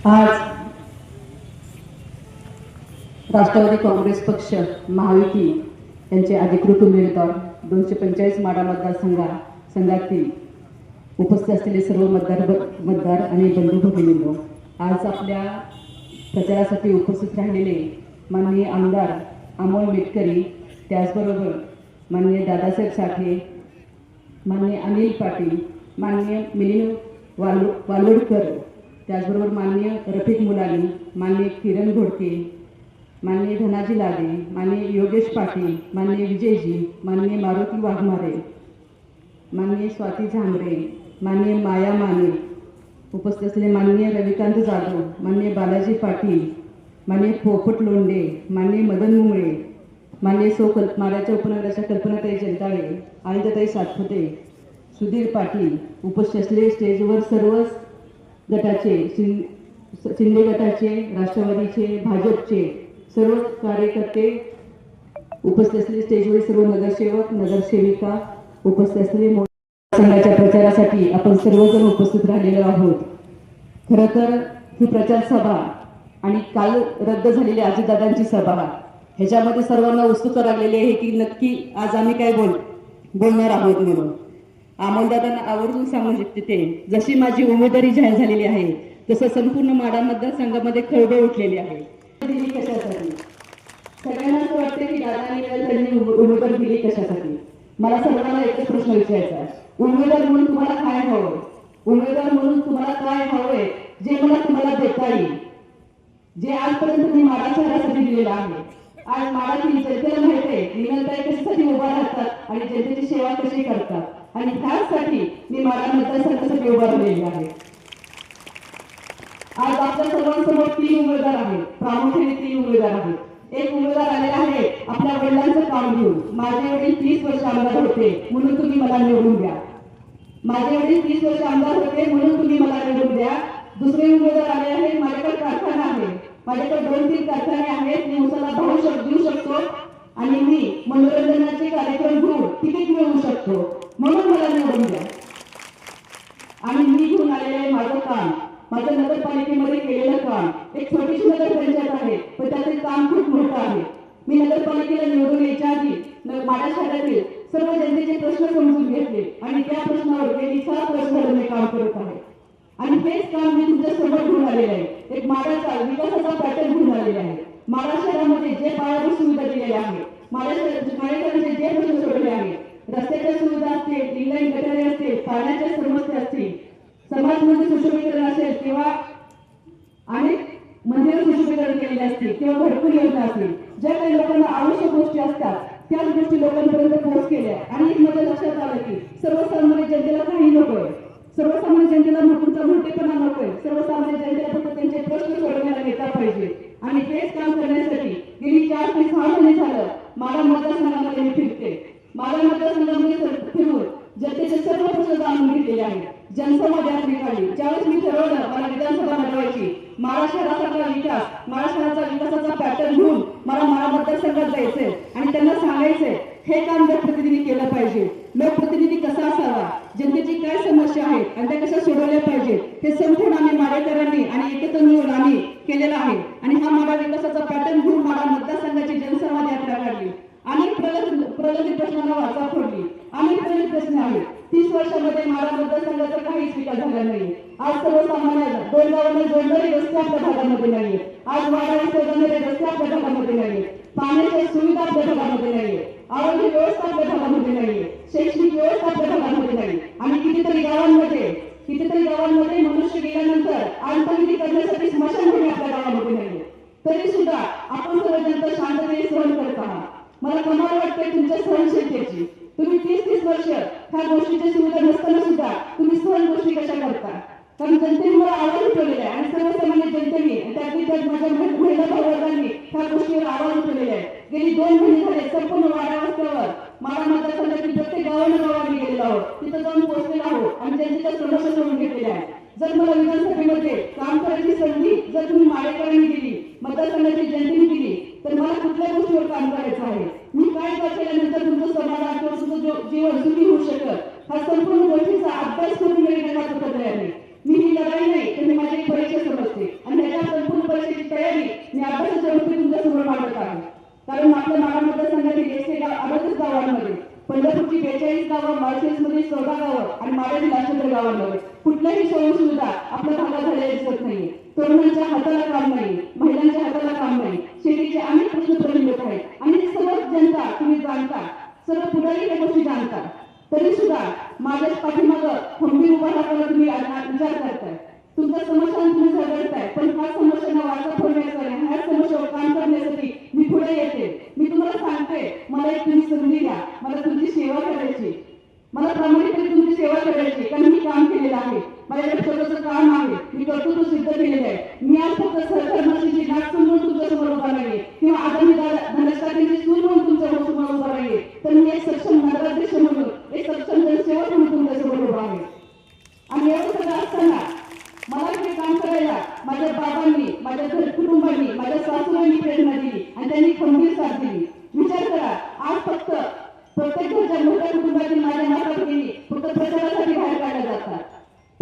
आज राष्ट्रवादी काँग्रेस पक्ष महायुती यांचे अधिकृत उमेदवार दोनशे पंचेचाळीस माडा मतदारसंघा संघातील उपस्थित असलेले सर्व मतदार मतदार आणि बंधू भगिनींनो आज आपल्या प्रचारासाठी उपस्थित राहिलेले माननीय आमदार अमोल मेटकरी त्याचबरोबर माननीय दादासाहेब साठे माननीय अनिल पाटील माननीय मिलिंद वालू वालोडकर त्याचबरोबर माननीय रफिक मुलानी मान्य किरण घोडके माननीय धनाजी लादे मान्य योगेश पाटील माननीय विजयजी माननीय मारुती वाघमारे मान्य स्वाती झांबरे माननीय माया माने उपस्थित असलेले माननीय रविकांत जाधव मान्य बालाजी पाटील मान्य पोपट लोंडे माननीय मदन मुंगळे मान्य सौ कल्प माड्याच्या उपनगराच्या कल्पनाताई जगदाळे आनंदताई सातपुते सुधीर पाटील उपस्थित असलेले स्टेजवर सर्वच गटाचे शिंदे गटाचे राष्ट्रवादीचे भाजपचे सर्व कार्यकर्ते उपस्थित असलेले स्टेजवरील सर्व नगरसेवक नगरसेविका उपस्थित असलेले संघाच्या प्रचारासाठी आपण सर्वजण उपस्थित राहिलेलो आहोत. खरं तर ही प्रचार सभा आणि काल रद्द झालेली आजीदादांची सभा ह्याच्यामध्ये सर्वांना उत्सुक लागलेली आहे की नक्की आज आम्ही काय बोल बोलणार आहोत म्हणून. अमोलदादांना आवर्जून सांगू शकते ते. जशी माझी उमेदवारी जाहीर झालेली आहे तसं संपूर्ण माडा मतदारसंघामध्ये खळबळ उठलेली आहे. कशासाठी? सगळ्यांना असं वाटतं की दादांनी त्यांनी उमेदवार दिली कशासाठी? मला सर्वांना एकच प्रश्न विचारायचा उमेदवार म्हणून तुम्हाला काय हवं उमेदवार म्हणून तुम्हाला काय हवंय? जे मला तुम्हाला देता येईल. जे आजपर्यंत मी माडा शहरासाठी दिलेलं आहे. आज माडातील जनतेला माहिती आहे विनंताई कशासाठी उभा राहतात आणि जनतेची सेवा कशी करतात? आणि त्यासाठी मी मला मतदारसंघासाठी उभारलेली आहे. आज आपल्या सर्वांसमोर तीन उमेदवार आहेत. प्रामुख्याने तीन उमेदवार आहेत. एक उमेदवार आलेला आहे आपल्या वडिलांचं काम घेऊन. माझे वडील तीस वर्ष आमदार होते म्हणून तुम्ही मला निवडून द्या. माझे वडील तीस वर्ष आमदार होते म्हणून तुम्ही मला निवडून द्या. दुसरे उमेदवार आले आहेत माझ्याकडे कारखाना आहे. माझ्याकडे दोन तीन कारखाने आहेत मी उसाला भाऊ शक देऊ शकतो. आणि मी मनोरंजनाचे कार्यक्रम घेऊन तिकीट मिळवू शकतो. म्हणून मला निवडून द्या. आणि मी घेऊन आलेले आहे माझं काम माझ्या नगरपालिकेमध्ये केलेलं काम एक छोटीशी नगरपंचायत आहे पण त्याचे काम खूप मोठं आहे मी नगरपालिकेला निवडून यायच्या आधी न- माझ्या शहरातील सर्व जनतेचे प्रश्न समजून घेतले आणि त्या प्रश्नावर गेली सात वर्ष झालं मी काम करत आहे आणि हेच काम मी तुमच्यासमोर घेऊन आलेले आहे एक माडाचा विकासाचा पॅटर्न घेऊन आलेला आहे माडा शहरामध्ये जे पायाभूत सुविधा दिलेल्या आहेत माडा शहर माडेकरांचे जे प्रश्न सोडले आहेत रस्त्याच्या सुविधा असतील इंलाईन गटारे असतील पाण्याच्या समस्या असतील समाज मंदिर सुशोभीकरण असेल किंवा अनेक मंदिर सुशोभीकरण तेव्हा भरपूर किंवा योजना असतील. ज्या काही लोकांना आवश्यक गोष्टी असतात त्याच गोष्टी लोकांपर्यंत पोहोच केल्या आणि एक माझ्या लक्षात आलं की सर्व जनतेला काही नकोय सर्वसामान्य जनतेला मोठा मोठेपणा नकोय सर्वसामान्य जनतेला फक्त त्यांचे प्रश्न सोडवण्याला नेता पाहिजे आणि तेच काम करण्यासाठी गेली चार ते सहा महिने झालं माडा मतदारसंघामध्ये मी फिरते माडा मतदारसंघामध्ये फिर- फिरून जनतेचे सर्व प्रश्न जाणून घेतलेले आहेत जनसंवाद यात्रे काढली ज्यावेळेस मी ठरवलं मला विधानसभा लढवायची महाराष्ट्राचा विकास महाराष्ट्राचा विकासाचा पॅटर्न घेऊन मला माळा मतदारसंघात जायचंय आणि त्यांना सांगायचंय हे काम लोकप्रतिनिधी केलं पाहिजे लोकप्रतिनिधी कसा असावा जनतेची काय समस्या आहेत आणि त्या कशा सोडवल्या पाहिजेत ते संपूर्ण आम्ही माडेकरांनी आणि एकत्र मिळून आम्ही केलेलं आहे. आणि हा माडा विकासाचा पॅटर्न घेऊन माडा मतदारसंघाची जनसंवाद यात्रा काढली. अनेक प्रगती प्रगती प्रश्नांना वाचा फोडली. अनेक प्रगती प्रश्न आहेत. तीस वर्षामध्ये माडा मतदारसंघाचा काहीच विकास झाला नाही. आज सर्वसामान्य दोन गावांना जोडणारे रस्ते आपल्या भागामध्ये नाही आज वाडा जोडणारे रस्ते आपल्या भागामध्ये नाही पाण्याच्या सुविधा आपल्या भागामध्ये नाही आरोग्य व्यवस्था आपल्या भागामध्ये नाहीये शैक्षणिक व्यवस्था आपल्या नाही आणि कितीतरी गावांमध्ये कितीतरी गावांमध्ये मनुष्य गेल्यानंतर अंतविधी करण्यासाठी स्मशानभूमी आपल्या गावामध्ये नाहीये तरी सुद्धा आपण सर्व जनता शांततेने सहन करत आहात. मला कमाल वाटते तुमच्या सहनशीलतेची. तुम्ही तीस तीस वर्ष ह्या गोष्टीची सुविधा नसताना सुद्धा तुम्ही सहन गोष्टी कशा करता? कारण जनतेने मला आवाज उठवलेला आहे आणि सर्वसामान्य जनतेने त्यातील त्यातली त्यात माझ्या महिला भाववर्गांनी ह्या गोष्टीवर आवाज उठवलेला आहे. गेली दोन महिने झाले संपूर्ण वाडा रस्त्यावर मला मतदारसंघातील प्रत्येक गावाने गावाने गेलेलो आहोत. तिथं जाऊन पोहोचलेलो आहोत आणि त्यांची त्या संरक्षण करून घेतलेले आहे जर मला विधानसभेमध्ये काम करायची संधी जर तुम्ही माळेकरांनी दिली मतदारसंघाची जयंती दिली तर मला कुठल्या गोष्टीवर काम करायचं आहे? मी काय केल्यानंतर तुमचं समाधान किंवा तुमचं जीवन सुखी होऊ शकत हा संपूर्ण गोष्टीचा अभ्यास करून घेण्याचा पद्धत आहे. मी ही लढाई नाही तर मी माझी परीक्षा समजते. आणि ह्याच्या संपूर्ण परीक्षेची तयारी मी अभ्यासाच्या रूपी तुमच्यासमोर मांडत आहे. कारण आपल्या मारा मतदारसंघात एकशे अडतीस गावांमध्ये. पंढरपूरची बेचाळीस गावं माळशेसमध्ये चौदा गावं आणि माड्याची लाशेंद्र गावांमध्ये. कुठल्याही सोयीसुविधा आपल्या भागात झालेल्या दिसत नाही तरुणांच्या हाताला काम नाही महिलांच्या हाताला काम नाही. शेतीचे अनेक प्रश्न प्रलंबित आहेत. आणि सर्व जनता तुम्ही जाणता. सर्व पुढारी या गोष्टी जाणता. तरी सुद्धा माझ्याच पाठीमाग खंबीर उभा राहताना तुम्ही विचार करताय. तुमच्या समस्या तुम्ही झगडताय पण ह्या समस्यांना वाचा फोडण्याचा ह्या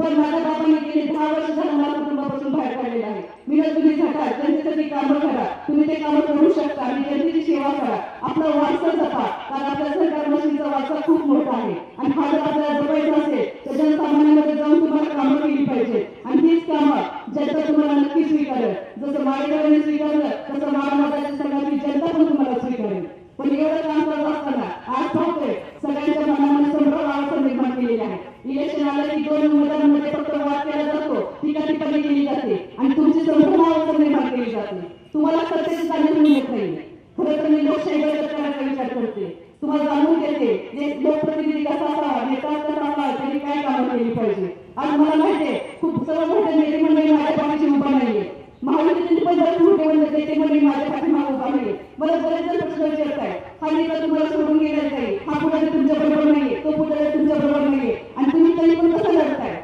पण माझ्या बाबांनी गेले दहा वर्ष झालं मला कुटुंबापासून बाहेर पडलेलं आहे. मी तुम्ही झटा जनतेसाठी कामं करा. तुम्ही ते कामं करू शकता. आणि जनतेची सेवा करा. आपला वारसा जपा. कारण आपल्या सरकार मशीनचा वारसा खूप मोठा आहे. आणि हा जर आपल्याला जपायचा असेल तर जनसामान्यांमध्ये जाऊन तुम्हाला कामं केली पाहिजे आणि तीच कामं जनता तुम्हाला नक्की स्वीकारेल. जसं माळेकरांनी स्वीकारलं तसं माळ माताच्या संघाची जनता पण तुम्हाला स्वीकारेल पण एवढं काम करत असताना आज पाहतोय सगळ्यांच्या मनामध्ये संभ्रम अवस्था निर्माण केलेली आहे इलेक्शन आलं की दोन उमेदवारांमध्ये फक्त वाद केला जातो टीका टिप्पणी केली जाते आणि तुमची संभ्रम अवस्था निर्माण केली जाते तुम्हाला सत्तेची जाणीव मिळत नाही खरं तर मी लोकशाही बळकट करण्याचा विचार करते तुम्हाला जाणून घेते जे लोकप्रतिनिधी कसा असावा नेता कसा असावा त्यांनी काय कामं केली पाहिजे आज मला माहितीये खूप सर्व मोठे नेते मंडळी माझ्या पाठीशी उभा नाहीये महायुतीतील पण बरेच मोठे मंडळी नेते मंडळी माझ्या पाठीमागे उभा नाहीये मला बरेच जण प्रश्न विचारताय हा नेता तुम्हाला सोडून गेला जाईल हा पुढारी तुमच्या बरोबर नाहीये तो पुढारी तुमच्या बरोबर नाहीये आणि तुम्ही तरी पण कसं लढताय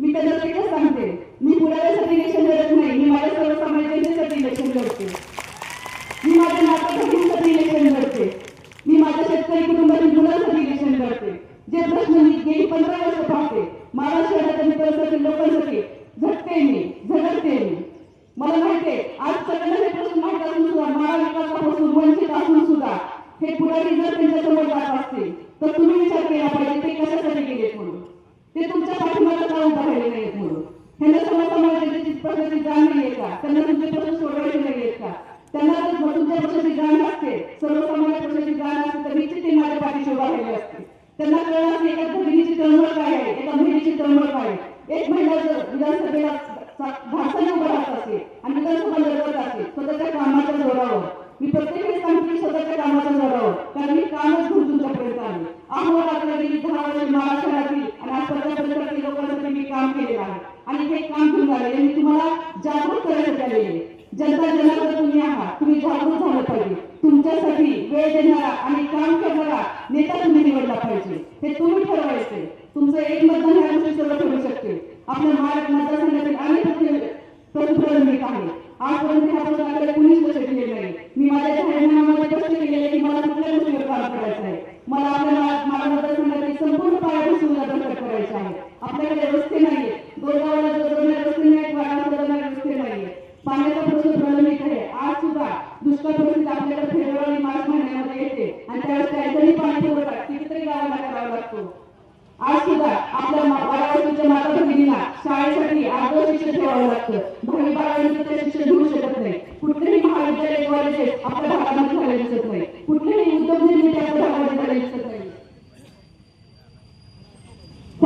मी त्यांना एकच सांगते मी पुढाऱ्यासाठी इलेक्शन लढत नाही मी माझ्या सर्वसामान्य जनतेसाठी इलेक्शन लढते मी माझ्या माता भगिनीसाठी इलेक्शन लढते मी माझ्या शेतकरी कुटुंबातील मुलांसाठी इलेक्शन लढते जे प्रश्न मी गेली पंधरा वर्ष पाहते महाराष्ट्र शहरातील परिसरातील लोकांसाठी झटते मी झगडते मी मला माहितीये आज सगळ्यांना हे प्रश्न माहीत असून सुद्धा महाविकासापासून वंचित असून सुद्धा हे पुढारी जर त्यांच्यासमोर जात असतील तर तुम्ही विचार केला पाहिजे ते कशासाठी गेले म्हणून? ते तुमच्या पाठिंबाला का उभा राहिले नाहीत म्हणून? त्यांना सर्वसामान्य प्रश्नाची जाण नाहीये का? त्यांना तुमचे प्रश्न सोडवायचे नाहीयेत का? त्यांना जर तुमच्या प्रश्नाची जाण असते सर्वसामान्य प्रश्नाची जाण असते तर निश्चित ते माझ्या पाठीशी उभा राहिले असते. त्यांना कळलं असते एका भगिनीची तळमळ काय आहे? एका बहिणीची तळमळ काय आहे? एक महिला जर विधानसभेला धाडसाने उभं राहत असते आणि विधानसभा लढवत असते स्वतःच्या कामाच्या जोरावर. मी प्रत्येक वेळेस सांगते की स्वतःच्या कामाच्या जोरावर कारण मी कामच घेऊन तुमच्यापर्यंत आले. अहो गेली दहा वर्ष आणि आज लोकांसाठी मी काम केलेलं आहे. आणि हे काम घेऊन आलेले मी तुम्हाला जागृत करण्यासाठी आलेले जनता जनार्दन तुम्ही आहात. तुम्ही जागृत झालं पाहिजे. तुमच्यासाठी वेळ देणारा आणि काम करणारा नेता तुम्ही निवडला पाहिजे. हे तुम्ही ठरवायचे तुमचं एक मतदान ह्या गोष्टी सर्व ठरू शकते आपल्या महाराष्ट्र मतदारसंघातील अनेक प्रश्न प्रलंबित आहे आजपर्यंत ह्या प्रश्नाकडे कुणीच लक्ष दिलेलं नाही मी माझ्या जाहीरनाम्यामध्ये स्पष्ट केलेलं आहे की मला कुठल्या गोष्टीवर काम करायचं आहे मला आपल्या मा- माझ्या मतदारसंघातील संपूर्ण पायाभूत सुविधा प्रकट करायच्या आहेत आपल्याकडे रस्ते नाहीये दोरगावला जोडणारे रस्ते नाहीत वाडाला जोडणारे रस्ते नाहीये पाण्याचा प्रश्न प्रलंबित आहे आज सुद्धा दुष्काळ परिस्थिती आपल्याकडे फेब्रुवारी मार्च महिन्यामध्ये येते आणि त्यावेळेस काहीतरी पाणी पुरवठा कितीतरी गावाला करावा लागतो आज सुद्धा आपल्या मा- वाड्यावरच्या माता भगिनींना शाळेसाठी अर्ध शिक्षण ठेवावं लागतं दहावी बारावीनंतर ते शिक्षण घेऊ शकत नाही कुठलेही महाविद्यालय कॉलेजेस आपल्या भागामध्ये झाले दिसत नाही कुठलेही उद्योग निर्मिती आपल्या भागामध्ये झाले दिसत नाही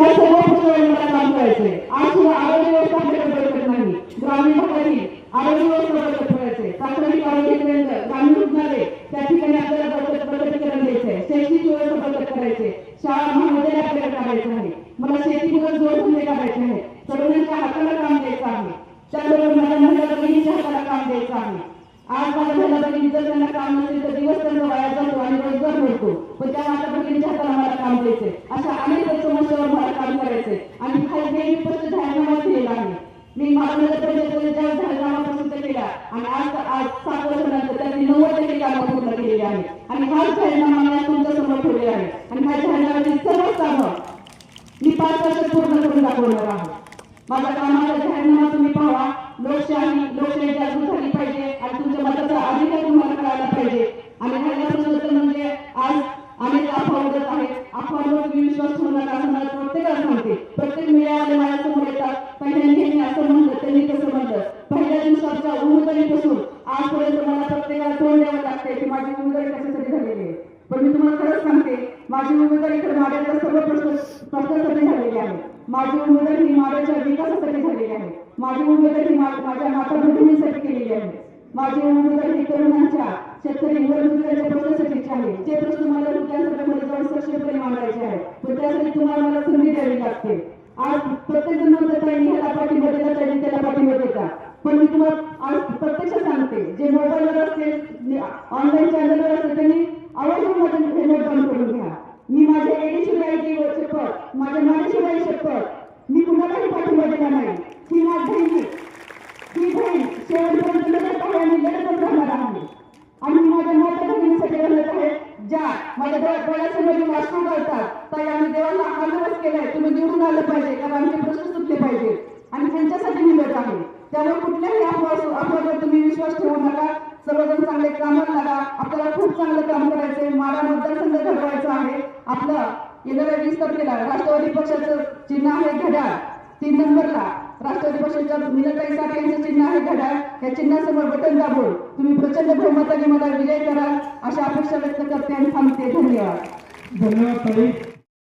त्या सर्व प्रश्नावर काम करायचंय आज सुद्धा आरोग्य व्यवस्था आपल्याकडे बळकट नाही ग्रामीण भागातील आरोग्य व्यवस्था बळकट करायचंय प्राथमिक आरोग्य केंद्र ग्रामीण रुग्णालय त्या ठिकाणी आपल्याला बळकट बळकटीकरण द्यायचंय शैक्षणिक व्यवस्था बळकट करायचे शाळा महाविद्यालय आपल्याला काढायचं आहे मला शेतीवर जोडधंदे काढायचे आहे तरुणांच्या हाताला काम द्यायचं आहे त्याबरोबर मला महिला भगिनीच्या हाताला काम द्यायचं आहे आज माझ्या महिला बहिणीचं जर त्यांना काम नसेल तर दिवस त्यांचा वाया जातो आणि रोजगार मिळतो पण त्या माझ्या बहिणीच्या हाताला मला काम द्यायचे अशा अनेक समस्यावर मला काम करायचंय. आणि हा हे मी जाहीरनामा केलेला आहे. मी महानगर परिषदेने ज्या केला आणि आज आज सात वर्षानंतर त्यांनी नव्वद टक्के कामं पूर्ण केलेली आहे. आणि जाहीरनामा तुमच्यासमोर ठेवलेला आहे. आणि ह्या जाहीरनाम्याची सर्व कामं मी पाच वर्षात पूर्ण करून दाखवणार आहे. माझा कामाचा जाहीरनामा तुम्ही पाहा. लोकशाही लोकशाही जागृत झाली पाहिजे आणि तुम्हाला कळायला पाहिजे. आणि म्हणजे आज अफवा उडत अफवांवर तुम्ही विश्वास ठेवू नका असं मला प्रत्येकाला सांगते. प्रत्येक येतात पहिल्यांदा असं म्हणलं त्यांनी म्हणलं. पहिल्या दिवसाच्या उमेदवारीपासून आजपर्यंत मला प्रत्येकाला तोंड द्यावं लागते की माझी उमेदवारी कशासाठी झालेली आहे. पण मी तुम्हाला खरंच सांगते माझी उमेदवारी खरं माड्याच्या सर्व प्रश्न प्रश्नासाठी झालेली आहे. माझी उमेदवारी ही माड्याच्या विकासासाठी झालेली आहे. माझी उमेदवारी माझ्या माता भगिनींसाठी माझी उमेदवारी तरुणांच्या शेतकरी आहे जे प्रश्न मला जाऊन सक्षमपणे मांडायचे आहे पण त्यासाठी तुम्हाला मला संधी द्यावी लागते. आज प्रत्येक जण म्हणतात ह्याला पाठिंबा त्याला पाठिंबा पण मी तुम्हाला आज प्रत्यक्ष सांगते जे मोबाईलवर असते ऑनलाईन चॅनलवर असते त्यांनी आवर्जून नोट करून घ्या. मी माझ्या एडीशिवाय शपथ माझ्या मानेशिवाय शपथ मी कुणालाही पाठिंबा देणार नाही. ही माझी बहिणी ही बहीण शेवटपर्यंत लढत आहे आणि लढतच राहणार आहे आणि मी माझ्या मोठ्या बहिणीसाठी लढत आहे ज्या माझ्या डोळ्या- डोळ्यासमोर मी वाचू करतात ताई आम्ही देवाला आग्रहच केलाय तुम्ही निवडून आलं पाहिजे कारण आमचे प्रश्न सुटले पाहिजे आणि त्यांच्यासाठी मी लढत आहे त्यामुळे कुठल्याही अफवा अफवावर तुम्ही विश्वास ठेवू नका सर्वजण चांगले कामाला लागा. आपल्याला खूप चांगलं काम करायचंय. मारा मतदारसंघ घडवायचा आहे. आपलं येणाऱ्या वीस तारखेला राष्ट्रवादी पक्षाचं चिन्ह आहे घड्याळ. तीन नंबरला राष्ट्रवादी पक्षाच्या मीनाताई साठे यांचं चिन्ह आहे घड्याळ. या चिन्हासमोर बटन दाबून तुम्ही प्रचंड बहुमताने मला विजय कराल अशा अपेक्षा व्यक्त करते आणि थांबते. धन्यवाद. धन्यवाद